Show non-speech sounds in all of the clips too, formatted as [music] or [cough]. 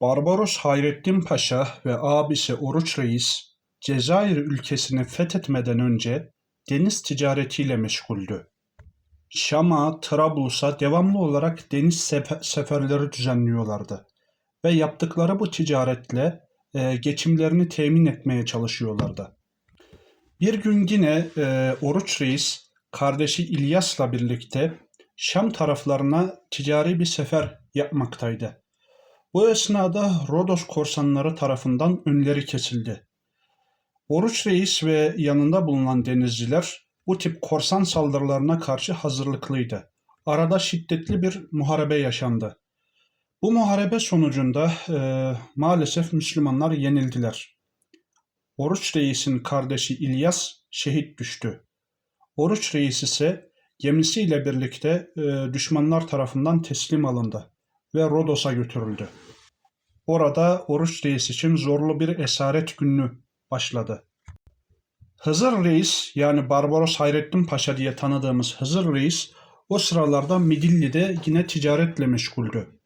Barbaros Hayrettin Paşa ve abisi Oruç Reis, Cezayir ülkesini fethetmeden önce deniz ticaretiyle meşguldü. Şam'a, Trablus'a devamlı olarak deniz sefe- seferleri düzenliyorlardı ve yaptıkları bu ticaretle e, geçimlerini temin etmeye çalışıyorlardı. Bir gün yine e, Oruç Reis kardeşi İlyas'la birlikte Şam taraflarına ticari bir sefer yapmaktaydı. Bu esnada Rodos korsanları tarafından önleri kesildi. Oruç Reis ve yanında bulunan denizciler bu tip korsan saldırılarına karşı hazırlıklıydı. Arada şiddetli bir muharebe yaşandı. Bu muharebe sonucunda e, maalesef Müslümanlar yenildiler. Oruç Reis'in kardeşi İlyas şehit düştü. Oruç Reis ise gemisiyle birlikte e, düşmanlar tarafından teslim alındı ve Rodos'a götürüldü. Orada Oruç Reis için zorlu bir esaret günü başladı. Hızır Reis yani Barbaros Hayrettin Paşa diye tanıdığımız Hızır Reis o sıralarda Midilli'de yine ticaretle meşguldü.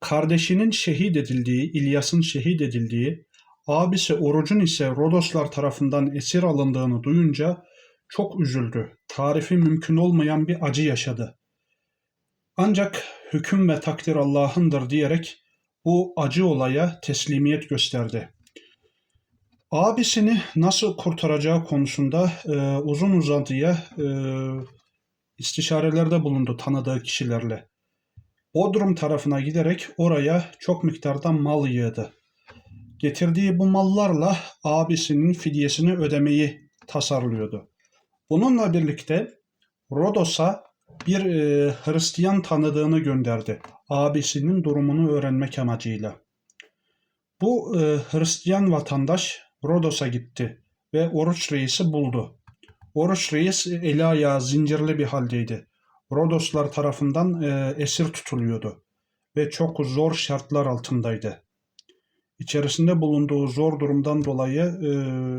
Kardeşinin şehit edildiği, İlyas'ın şehit edildiği, abisi Oruç'un ise Rodoslar tarafından esir alındığını duyunca çok üzüldü. Tarifi mümkün olmayan bir acı yaşadı. Ancak hüküm ve takdir Allah'ındır diyerek bu acı olaya teslimiyet gösterdi. Abisini nasıl kurtaracağı konusunda e, uzun uzadıya e, istişarelerde bulundu tanıdığı kişilerle. Bodrum tarafına giderek oraya çok miktarda mal yığdı. Getirdiği bu mallarla abisinin fidyesini ödemeyi tasarlıyordu. Bununla birlikte Rodos'a bir e, Hristiyan tanıdığını gönderdi. Abisinin durumunu öğrenmek amacıyla. Bu e, Hristiyan vatandaş Rodos'a gitti ve Oruç Reis'i buldu. Oruç Reis eli ayağı zincirli bir haldeydi. Rodoslar tarafından e, esir tutuluyordu ve çok zor şartlar altındaydı. İçerisinde bulunduğu zor durumdan dolayı e,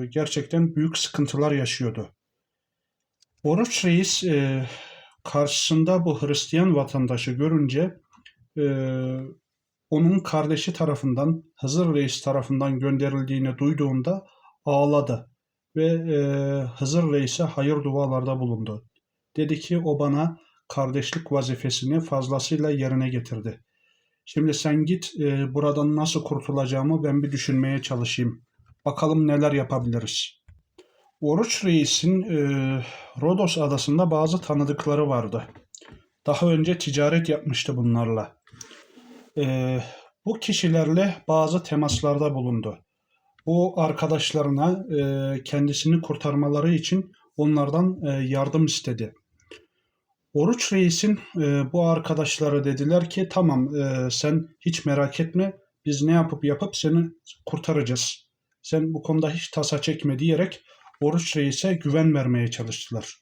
gerçekten büyük sıkıntılar yaşıyordu. Oruç Reis e, karşısında bu Hristiyan vatandaşı görünce e, onun kardeşi tarafından Hızır Reis tarafından gönderildiğini duyduğunda ağladı ve e, Hızır Reis'e hayır dualarda bulundu. Dedi ki o bana kardeşlik vazifesini fazlasıyla yerine getirdi. Şimdi sen git e, buradan nasıl kurtulacağımı ben bir düşünmeye çalışayım. Bakalım neler yapabiliriz. Oruç Reis'in e, Rodos adasında bazı tanıdıkları vardı. Daha önce ticaret yapmıştı bunlarla. E, bu kişilerle bazı temaslarda bulundu. Bu arkadaşlarına e, kendisini kurtarmaları için onlardan e, yardım istedi. Oruç Reis'in e, bu arkadaşları dediler ki tamam e, sen hiç merak etme biz ne yapıp yapıp seni kurtaracağız. Sen bu konuda hiç tasa çekme diyerek Oruç Reis'e güven vermeye çalıştılar.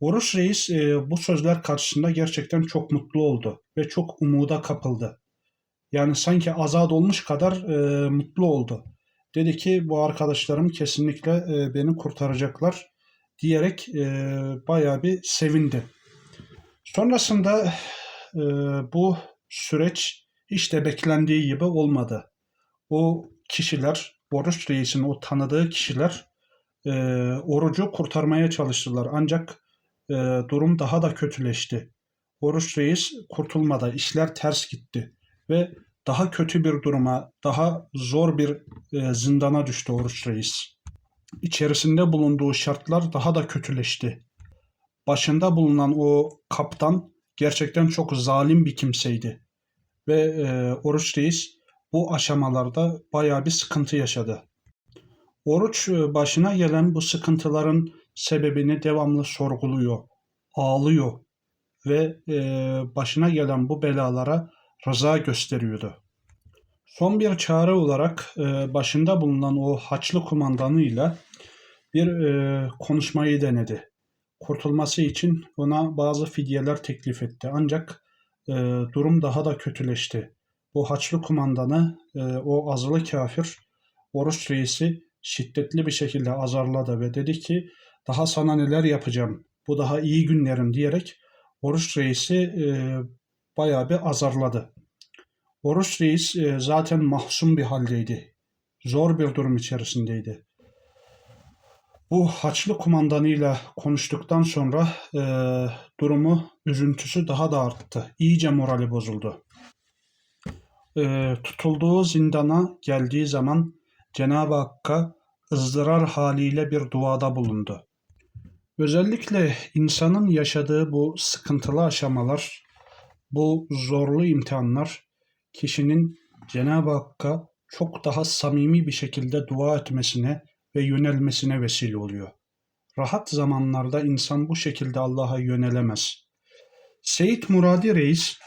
Oruç Reis e, bu sözler karşısında gerçekten çok mutlu oldu ve çok umuda kapıldı. Yani sanki azat olmuş kadar e, mutlu oldu. Dedi ki bu arkadaşlarım kesinlikle e, beni kurtaracaklar diyerek e, bayağı bir sevindi. Sonrasında e, bu süreç hiç de beklendiği gibi olmadı. O kişiler, Oruç Reis'in o tanıdığı kişiler e, orucu kurtarmaya çalıştılar. Ancak e, durum daha da kötüleşti. Oruç Reis kurtulmadı, işler ters gitti ve daha kötü bir duruma, daha zor bir e, zindana düştü Oruç Reis. İçerisinde bulunduğu şartlar daha da kötüleşti. Başında bulunan o kaptan gerçekten çok zalim bir kimseydi. Ve e, Oruç Reis bu aşamalarda bayağı bir sıkıntı yaşadı. Oruç e, başına gelen bu sıkıntıların sebebini devamlı sorguluyor, ağlıyor ve e, başına gelen bu belalara rıza gösteriyordu. Son bir çare olarak e, başında bulunan o Haçlı kumandanıyla bir konuşmayı denedi. Kurtulması için ona bazı fidyeler teklif etti. Ancak durum daha da kötüleşti. Bu Haçlı kumandanı, o azılı kafir, Oruç reisi şiddetli bir şekilde azarladı ve dedi ki daha sana neler yapacağım, bu daha iyi günlerim diyerek Oruç reisi e, bayağı bir azarladı. Oruç Reis e, zaten mahzun bir haldeydi. Zor bir durum içerisindeydi. Bu Haçlı kumandanıyla konuştuktan sonra e, durumu, üzüntüsü daha da arttı. İyice morali bozuldu. E, tutulduğu zindana geldiği zaman Cenab-ı Hakk'a ızdırar haliyle bir duada bulundu. Özellikle insanın yaşadığı bu sıkıntılı aşamalar, bu zorlu imtihanlar kişinin Cenab-ı Hakk'a çok daha samimi bir şekilde dua etmesine ve yönelmesine vesile oluyor. Rahat zamanlarda insan bu şekilde Allah'a yönelemez. Seyit Muradi Reis,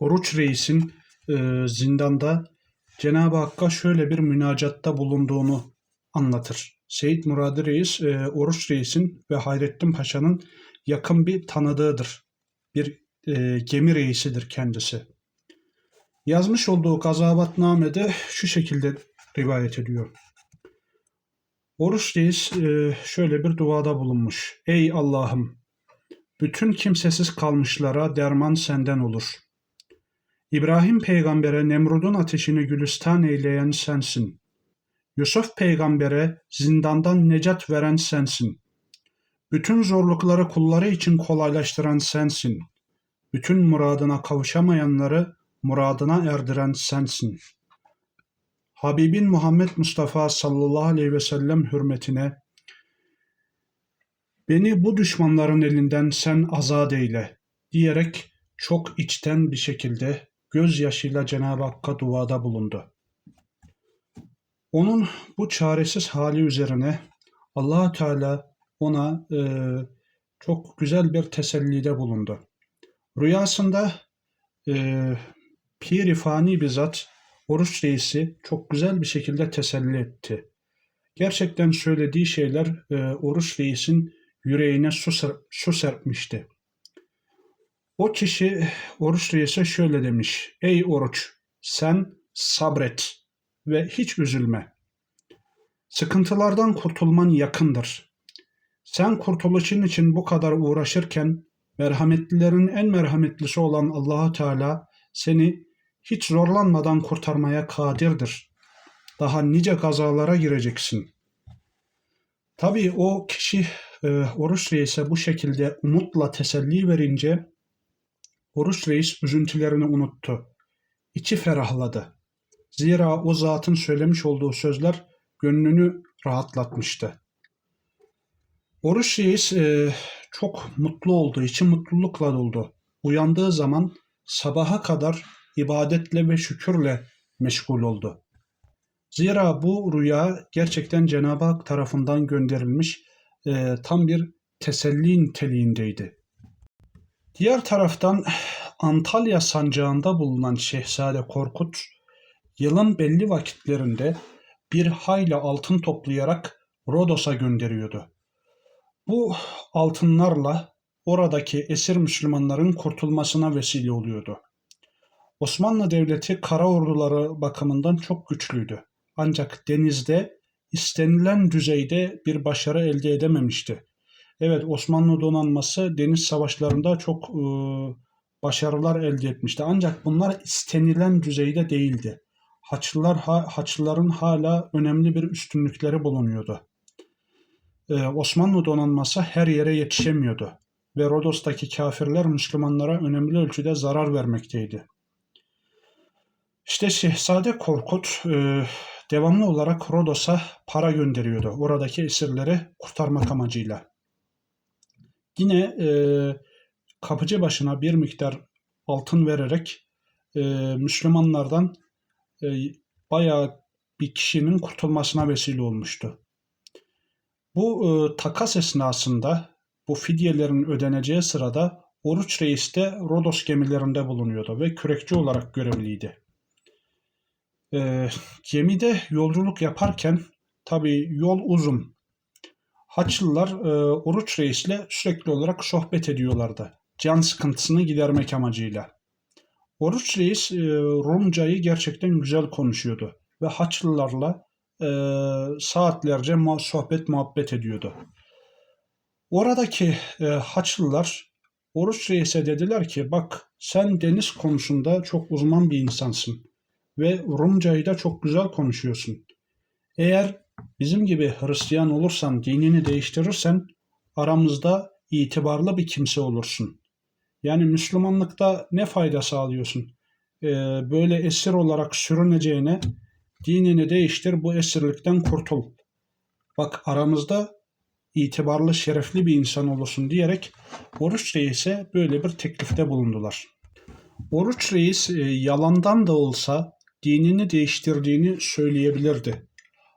Oruç Reis'in e, zindanda Cenab-ı Hakk'a şöyle bir münacatta bulunduğunu anlatır. Seyit Muradi Reis, e, Oruç Reis'in ve Hayrettin Paşa'nın yakın bir tanıdığıdır. Bir e, gemi reisidir kendisi. Yazmış olduğu gazabatnamede şu şekilde rivayet ediyor. Oruç Reis e, şöyle bir duada bulunmuş. Ey Allah'ım! Bütün kimsesiz kalmışlara derman senden olur. İbrahim peygambere Nemrud'un ateşini gülistan eyleyen sensin. Yusuf peygambere zindandan necat veren sensin. Bütün zorlukları kulları için kolaylaştıran sensin. Bütün muradına kavuşamayanları muradına erdiren sensin. Habibin Muhammed Mustafa sallallahu aleyhi ve sellem hürmetine beni bu düşmanların elinden sen azat eyle diyerek çok içten bir şekilde gözyaşıyla Cenab-ı Hakk'a duada bulundu. Onun bu çaresiz hali üzerine allah Teala ona e, çok güzel bir tesellide bulundu. Rüyasında e, Pir-i Fani bizzat Oruç Reis'i çok güzel bir şekilde teselli etti. Gerçekten söylediği şeyler e, Oruç Reis'in yüreğine su, ser- su serpmişti. O kişi Oruç Reis'e şöyle demiş. Ey Oruç sen sabret ve hiç üzülme. Sıkıntılardan kurtulman yakındır. Sen kurtuluşun için bu kadar uğraşırken merhametlilerin en merhametlisi olan Allahu Teala seni hiç zorlanmadan kurtarmaya kadirdir. Daha nice gazalara gireceksin. Tabii o kişi e, Oruç Reis'e bu şekilde umutla teselli verince Oruç Reis üzüntülerini unuttu. İçi ferahladı. Zira o zatın söylemiş olduğu sözler gönlünü rahatlatmıştı. Oruç Reis e, çok mutlu oldu, içi mutlulukla doldu. Uyandığı zaman sabaha kadar ibadetle ve şükürle meşgul oldu. Zira bu rüya gerçekten Cenab-ı Hak tarafından gönderilmiş e, tam bir teselli niteliğindeydi. Diğer taraftan Antalya sancağında bulunan Şehzade Korkut yılın belli vakitlerinde bir hayli altın toplayarak Rodos'a gönderiyordu. Bu altınlarla oradaki esir Müslümanların kurtulmasına vesile oluyordu. Osmanlı Devleti kara orduları bakımından çok güçlüydü. Ancak denizde istenilen düzeyde bir başarı elde edememişti. Evet Osmanlı donanması deniz savaşlarında çok e, başarılar elde etmişti. Ancak bunlar istenilen düzeyde değildi. Haçlılar ha, Haçlıların hala önemli bir üstünlükleri bulunuyordu. Ee, Osmanlı donanması her yere yetişemiyordu ve Rodos'taki kafirler Müslümanlara önemli ölçüde zarar vermekteydi. İşte Şehzade Korkut e, devamlı olarak Rodos'a para gönderiyordu. Oradaki esirleri kurtarmak amacıyla. Yine e, kapıcı başına bir miktar altın vererek e, Müslümanlardan e, bayağı bir kişinin kurtulmasına vesile olmuştu. Bu e, takas esnasında bu fidyelerin ödeneceği sırada Oruç Reis de Rodos gemilerinde bulunuyordu ve kürekçi olarak görevliydi. E, gemide yolculuk yaparken tabi yol uzun. Haçlılar e, Oruç Reis'le sürekli olarak sohbet ediyorlardı. Can sıkıntısını gidermek amacıyla. Oruç Reis e, Rumcayı gerçekten güzel konuşuyordu ve Haçlılarla e, saatlerce muha- sohbet muhabbet ediyordu. Oradaki e, Haçlılar Oruç Reis'e dediler ki bak sen deniz konusunda çok uzman bir insansın ve Rumcayı da çok güzel konuşuyorsun. Eğer bizim gibi Hristiyan olursan, dinini değiştirirsen aramızda itibarlı bir kimse olursun. Yani Müslümanlıkta ne fayda sağlıyorsun? Ee, böyle esir olarak sürüneceğine dinini değiştir, bu esirlikten kurtul. Bak aramızda itibarlı, şerefli bir insan olursun diyerek Oruç Reis'e böyle bir teklifte bulundular. Oruç Reis e, yalandan da olsa dinini değiştirdiğini söyleyebilirdi.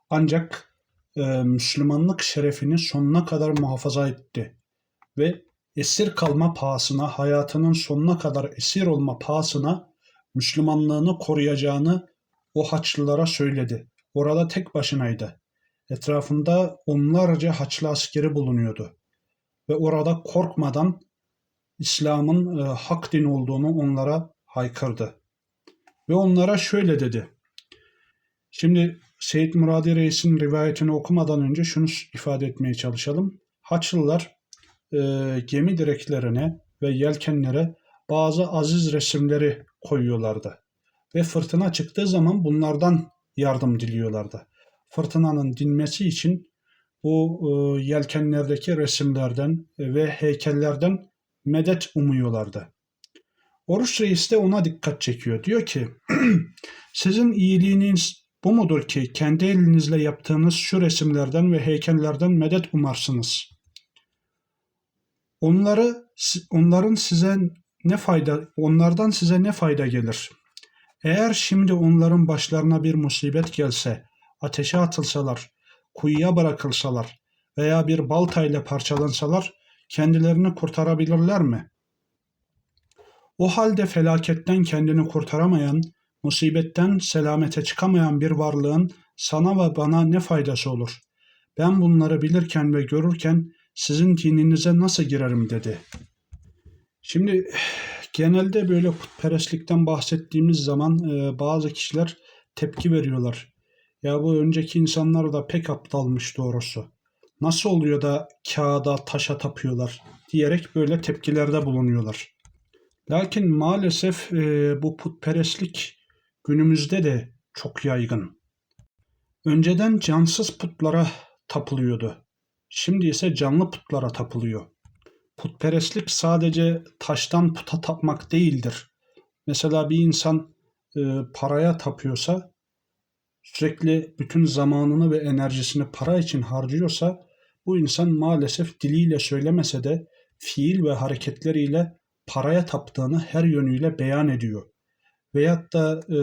Ancak e, Müslümanlık şerefini sonuna kadar muhafaza etti ve esir kalma pahasına, hayatının sonuna kadar esir olma pahasına Müslümanlığını koruyacağını o Haçlılara söyledi. Orada tek başınaydı. Etrafında onlarca Haçlı askeri bulunuyordu. Ve orada korkmadan İslam'ın e, hak din olduğunu onlara haykırdı. Ve onlara şöyle dedi. Şimdi Seyyid Muradi Reis'in rivayetini okumadan önce şunu ifade etmeye çalışalım. Haçlılar e, gemi direklerine ve yelkenlere bazı aziz resimleri koyuyorlardı. Ve fırtına çıktığı zaman bunlardan yardım diliyorlardı. Fırtınanın dinmesi için bu e, yelkenlerdeki resimlerden ve heykellerden medet umuyorlardı. Oruç Reis de ona dikkat çekiyor. Diyor ki [clears throat] sizin iyiliğiniz bu mudur ki kendi elinizle yaptığınız şu resimlerden ve heykellerden medet umarsınız. Onları onların size ne fayda onlardan size ne fayda gelir? Eğer şimdi onların başlarına bir musibet gelse, ateşe atılsalar, kuyuya bırakılsalar veya bir baltayla parçalansalar kendilerini kurtarabilirler mi? O halde felaketten kendini kurtaramayan, musibetten selamete çıkamayan bir varlığın sana ve bana ne faydası olur? Ben bunları bilirken ve görürken sizin dininize nasıl girerim dedi. Şimdi genelde böyle putperestlikten bahsettiğimiz zaman e, bazı kişiler tepki veriyorlar. Ya bu önceki insanlar da pek aptalmış doğrusu. Nasıl oluyor da kağıda, taşa tapıyorlar diyerek böyle tepkilerde bulunuyorlar. Lakin maalesef e, bu putperestlik günümüzde de çok yaygın. Önceden cansız putlara tapılıyordu. Şimdi ise canlı putlara tapılıyor. Putperestlik sadece taştan puta tapmak değildir. Mesela bir insan e, paraya tapıyorsa, sürekli bütün zamanını ve enerjisini para için harcıyorsa, bu insan maalesef diliyle söylemese de fiil ve hareketleriyle paraya taptığını her yönüyle beyan ediyor. Veyahut da e,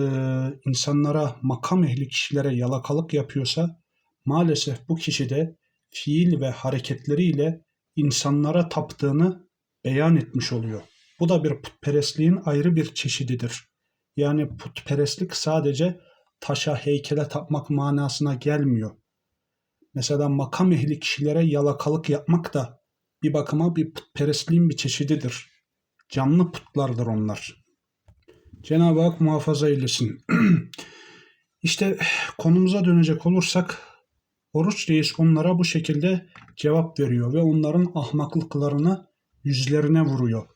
insanlara, makam ehli kişilere yalakalık yapıyorsa, maalesef bu kişi de fiil ve hareketleriyle insanlara taptığını beyan etmiş oluyor. Bu da bir putperestliğin ayrı bir çeşididir. Yani putperestlik sadece taşa, heykele tapmak manasına gelmiyor. Mesela makam ehli kişilere yalakalık yapmak da bir bakıma bir putperestliğin bir çeşididir. Canlı putlardır onlar. Cenab-ı Hak muhafaza eylesin. [clears throat] İşte konumuza dönecek olursak Oruç Reis onlara bu şekilde cevap veriyor ve onların ahmaklıklarını yüzlerine vuruyor.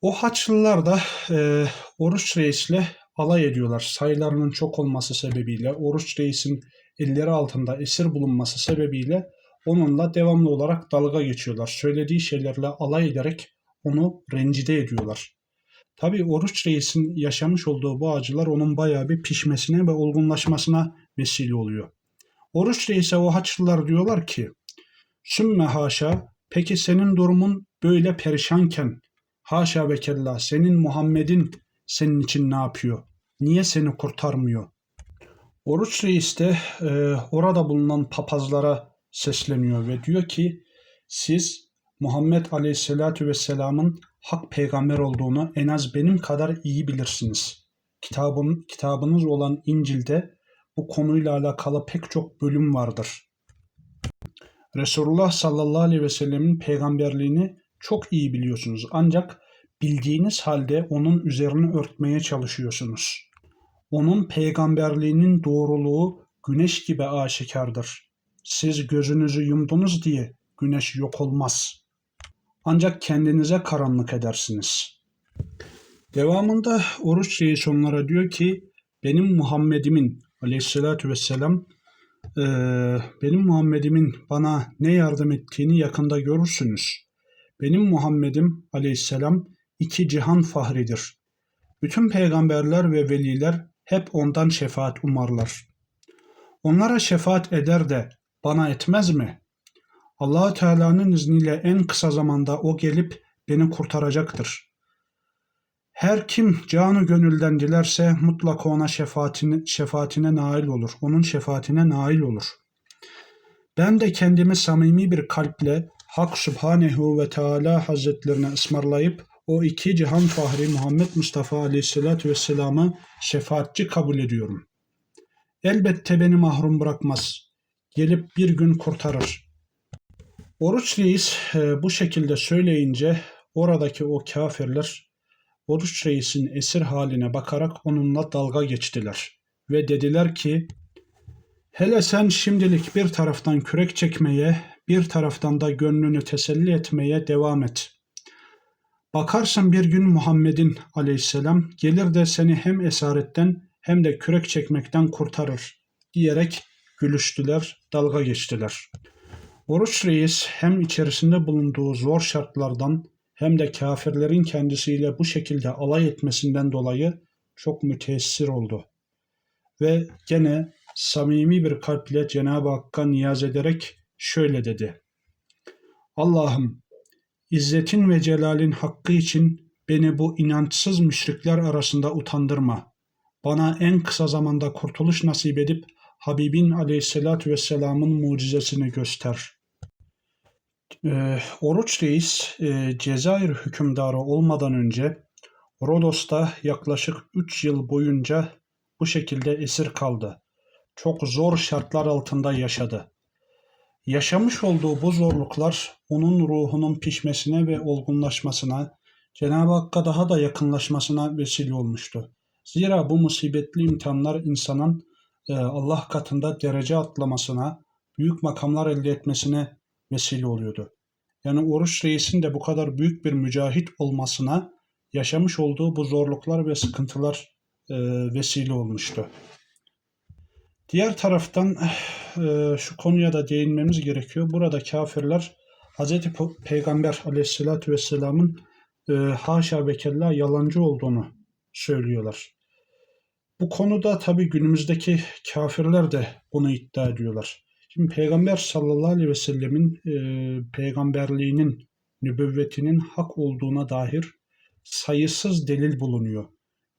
O Haçlılar da e, Oruç Reis'le alay ediyorlar. Sayılarının çok olması sebebiyle, Oruç Reis'in elleri altında esir bulunması sebebiyle onunla devamlı olarak dalga geçiyorlar. Söylediği şeylerle alay ederek onu rencide ediyorlar. Tabi Oruç Reis'in yaşamış olduğu bu acılar onun bayağı bir pişmesine ve olgunlaşmasına vesile oluyor. Oruç Reis'e o Haçlılar diyorlar ki Sümme haşa peki senin durumun böyle perişanken haşa ve kella senin Muhammed'in senin için ne yapıyor? Niye seni kurtarmıyor? Oruç Reis de e, orada bulunan papazlara sesleniyor ve diyor ki siz Muhammed Aleyhisselatü Vesselam'ın hak peygamber olduğunu en az benim kadar iyi bilirsiniz. Kitabın, kitabınız olan İncil'de bu konuyla alakalı pek çok bölüm vardır. Resulullah sallallahu aleyhi ve sellemin peygamberliğini çok iyi biliyorsunuz. Ancak bildiğiniz halde onun üzerini örtmeye çalışıyorsunuz. Onun peygamberliğinin doğruluğu güneş gibi aşikardır. Siz gözünüzü yumdunuz diye güneş yok olmaz. Ancak kendinize karanlık edersiniz. Devamında Oruç Reis onlara diyor ki benim Muhammed'imin aleyhissalatü vesselam eee, benim Muhammed'imin bana ne yardım ettiğini yakında görürsünüz. Benim Muhammed'im aleyhisselam iki cihan fahridir. Bütün peygamberler ve veliler hep ondan şefaat umarlar. Onlara şefaat eder de bana etmez mi? Allah Teala'nın izniyle en kısa zamanda o gelip beni kurtaracaktır. Her kim canı gönülden dilerse mutlaka ona şefaatine, şefaatine nail olur. Onun şefaatine nail olur. Ben de kendimi samimi bir kalple Hak Subhanehu ve Teala Hazretlerine ısmarlayıp o iki cihan fahri Muhammed Mustafa Aleyhisselatü Vesselam'ı şefaatçi kabul ediyorum. Elbette beni mahrum bırakmaz. Gelip bir gün kurtarır. Oruç Reis e, bu şekilde söyleyince oradaki o kafirler Oruç Reis'in esir haline bakarak onunla dalga geçtiler ve dediler ki hele sen şimdilik bir taraftan kürek çekmeye bir taraftan da gönlünü teselli etmeye devam et. Bakarsın bir gün Muhammed'in aleyhisselam gelir de seni hem esaretten hem de kürek çekmekten kurtarır diyerek gülüştüler, dalga geçtiler. Oruç Reis hem içerisinde bulunduğu zor şartlardan hem de kafirlerin kendisiyle bu şekilde alay etmesinden dolayı çok müteessir oldu. Ve gene samimi bir kalple Cenab-ı Hakk'a niyaz ederek şöyle dedi. Allah'ım İzzetin ve celalin hakkı için beni bu inançsız müşrikler arasında utandırma. Bana en kısa zamanda kurtuluş nasip edip Habibin aleyhissalatü vesselamın mucizesini göster. Ee, Oruç Reis e, Cezayir hükümdarı olmadan önce Rodos'ta yaklaşık 3 yıl boyunca bu şekilde esir kaldı. Çok zor şartlar altında yaşadı. Yaşamış olduğu bu zorluklar onun ruhunun pişmesine ve olgunlaşmasına, Cenab-ı Hakk'a daha da yakınlaşmasına vesile olmuştu. Zira bu musibetli imtihanlar insanın e, Allah katında derece atlamasına, büyük makamlar elde etmesine vesile oluyordu. Yani Oruç Reis'in de bu kadar büyük bir mücahit olmasına yaşamış olduğu bu zorluklar ve sıkıntılar e, vesile olmuştu. Diğer taraftan e, şu konuya da değinmemiz gerekiyor. Burada kafirler Hz. Peygamber aleyhissalatü vesselamın e, haşa ve kella yalancı olduğunu söylüyorlar. Bu konuda tabi günümüzdeki kafirler de bunu iddia ediyorlar. Şimdi Peygamber sallallahu aleyhi ve sellemin e, peygamberliğinin, nübüvvetinin hak olduğuna dair sayısız delil bulunuyor.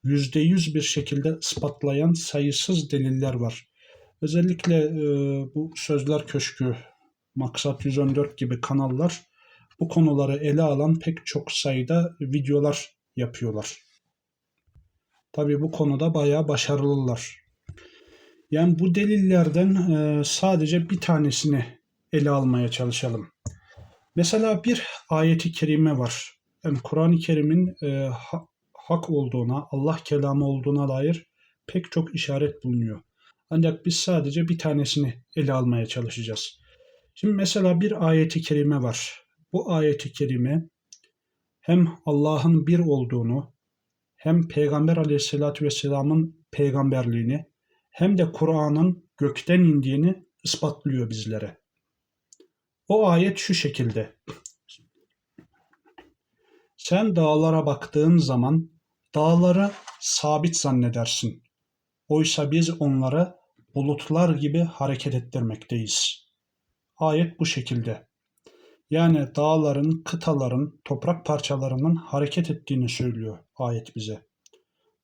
Yüzde yüz bir şekilde ispatlayan sayısız deliller var. Özellikle e, bu Sözler Köşkü, Maksat 114 gibi kanallar bu konuları ele alan pek çok sayıda videolar yapıyorlar. Tabi bu konuda bayağı başarılılar. Yani bu delillerden e, sadece bir tanesini ele almaya çalışalım. Mesela bir ayeti kerime var. Yani Kur'an-ı Kerim'in e, ha, hak olduğuna, Allah kelamı olduğuna dair pek çok işaret bulunuyor. Ancak biz sadece bir tanesini ele almaya çalışacağız. Şimdi mesela bir ayeti kerime var. Bu ayeti kerime hem Allah'ın bir olduğunu hem Peygamber aleyhissalatü vesselamın peygamberliğini hem de Kur'an'ın gökten indiğini ispatlıyor bizlere. O ayet şu şekilde. Sen dağlara baktığın zaman dağları sabit zannedersin. Oysa biz onları bulutlar gibi hareket ettirmekteyiz. Ayet bu şekilde. Yani dağların, kıtaların, toprak parçalarının hareket ettiğini söylüyor ayet bize.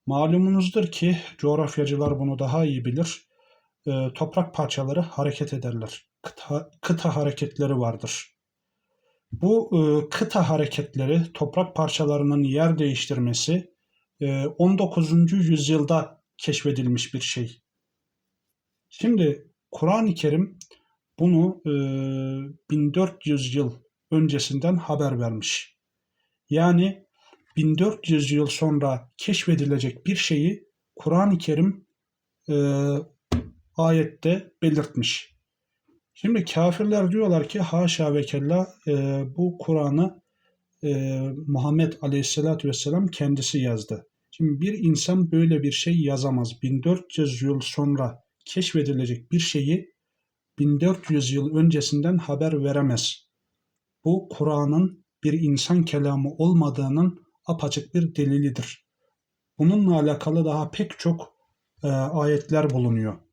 Malumunuzdur ki coğrafyacılar bunu daha iyi bilir. E, toprak parçaları hareket ederler. Kıta, kıta hareketleri vardır. Bu e, kıta hareketleri, toprak parçalarının yer değiştirmesi e, 19. yüzyılda keşfedilmiş bir şey. Şimdi Kur'an-ı Kerim bunu e, 1400 yıl öncesinden haber vermiş. Yani 1400 yıl sonra keşfedilecek bir şeyi Kur'an-ı Kerim e, ayette belirtmiş. Şimdi kafirler diyorlar ki haşa ve kella e, bu Kur'an'ı e, Muhammed Aleyhisselatü Vesselam kendisi yazdı. Şimdi bir insan böyle bir şey yazamaz. 1400 yıl sonra keşfedilecek bir şeyi 1400 yıl öncesinden haber veremez. Bu Kur'an'ın bir insan kelamı olmadığının apaçık bir delilidir. Bununla alakalı daha pek çok e, ayetler bulunuyor.